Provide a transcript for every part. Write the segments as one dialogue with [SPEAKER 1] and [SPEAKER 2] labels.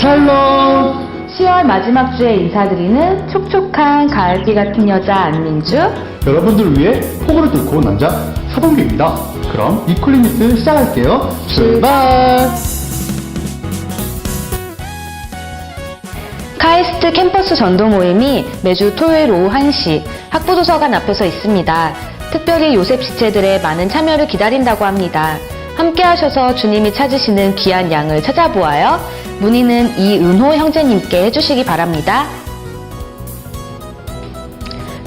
[SPEAKER 1] 샬롬
[SPEAKER 2] 10월 마지막 주에 인사드리는 촉촉한 가을비 같은 여자 안민주.
[SPEAKER 1] 여러분들을 위해 폭우를 뚫고 온 남자 사동규입니다. 그럼 이쿨리미스 시작할게요. 출발!
[SPEAKER 2] 카이스트 캠퍼스 전도 모임이 매주 토요일 오후 1시 학부도서관 앞에서 있습니다. 특별히 요셉 지체들의 많은 참여를 기다린다고 합니다. 함께 하셔서 주님이 찾으시는 귀한 양을 찾아보아요. 문의는 이은호 형제님께 해주시기 바랍니다.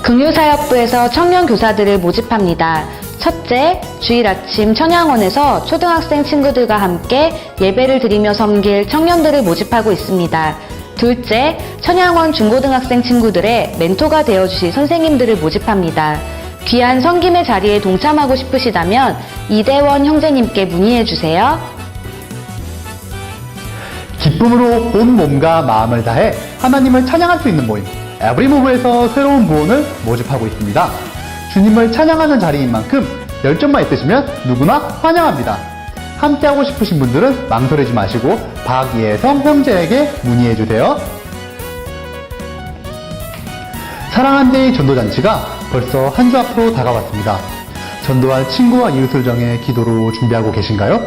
[SPEAKER 2] 금요사역부에서 청년 교사들을 모집합니다. 첫째, 주일 아침 천양원에서 초등학생 친구들과 함께 예배를 드리며 섬길 청년들을 모집하고 있습니다. 둘째, 천양원 중고등학생 친구들의 멘토가 되어주실 선생님들을 모집합니다. 귀한 성김의 자리에 동참하고 싶으시다면 이대원 형제님께 문의해 주세요.
[SPEAKER 1] 기쁨으로 온 몸과 마음을 다해 하나님을 찬양할 수 있는 모임 에브리모브에서 새로운 부원을 모집하고 있습니다. 주님을 찬양하는 자리인 만큼 열정만 있으시면 누구나 환영합니다. 함께하고 싶으신 분들은 망설이지 마시고 박예성 형제에게 문의해 주세요. 사랑한데이 전도잔치가 벌써 한 주 앞으로 다가왔습니다. 전도할 친구와 이웃을 정해 기도로 준비하고 계신가요?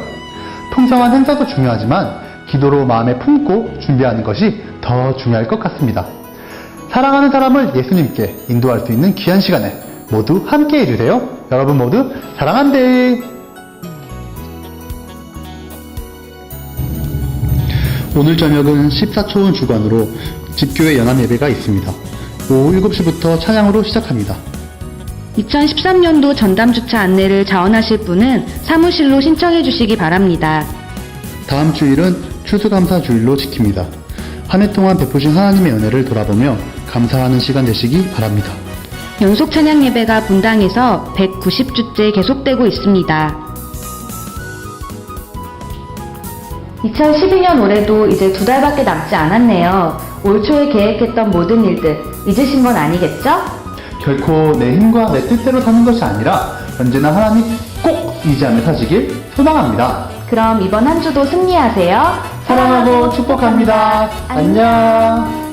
[SPEAKER 1] 풍성한 행사도 중요하지만 기도로 마음에 품고 준비하는 것이 더 중요할 것 같습니다. 사랑하는 사람을 예수님께 인도할 수 있는 귀한 시간에 모두 함께 해주세요. 여러분 모두 사랑한데. 오늘 저녁은 14초원 주관으로 집교회 연합 예배가 있습니다. 오후 7시부터 찬양으로 시작합니다.
[SPEAKER 2] 2013년도 전담 주차 안내를 자원하실 분은 사무실로 신청해 주시기 바랍니다.
[SPEAKER 1] 다음 주일은 추수감사 주일로 지킵니다. 한 해 동안 베푸신 하나님의 은혜를 돌아보며 감사하는 시간 되시기 바랍니다.
[SPEAKER 2] 연속 찬양 예배가 분당에서 190주째 계속되고 있습니다. 2012년 올해도 이제 두 달밖에 남지 않았네요. 올 초에 계획했던 모든 일들 잊으신 건 아니겠죠?
[SPEAKER 1] 결코 내 힘과 내 뜻대로 사는 것이 아니라 언제나 하나님 꼭 의지하며 사시길 소망합니다.
[SPEAKER 2] 그럼 이번 한 주도 승리하세요.
[SPEAKER 1] 사랑하고 축복합니다. 안녕.